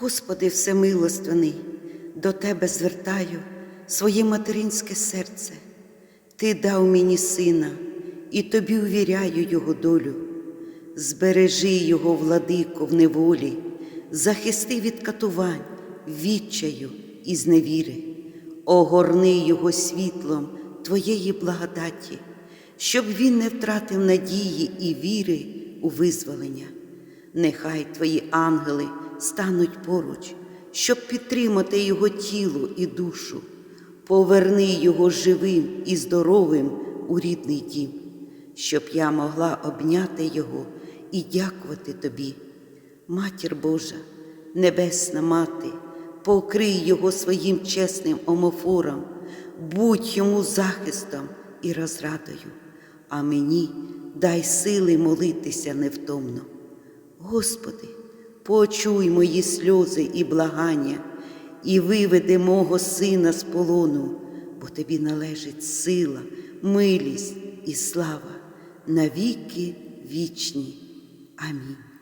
Господи Всемилостивний, до Тебе звертаю своє материнське серце. Ти дав мені сина, і тобі увіряю його долю. Збережи його, владико, в неволі, захисти від катувань, відчаю і зневіри, огорни його світлом Твоєї благодаті, щоб він не втратив надії і віри у визволення. Нехай Твої ангели стануть поруч, щоб підтримати його тіло і душу, поверни його живим і здоровим у рідний дім, щоб я могла обняти його і дякувати тобі. Матір Божа, Небесна Мати, покрий його своїм чесним омофором, будь йому захистом і розрадою, а мені дай сили молитися невтомно. Господи, почуй мої сльози і благання, і виведи мого сина з полону, бо тобі належить сила, милість і слава навіки вічні. Амінь.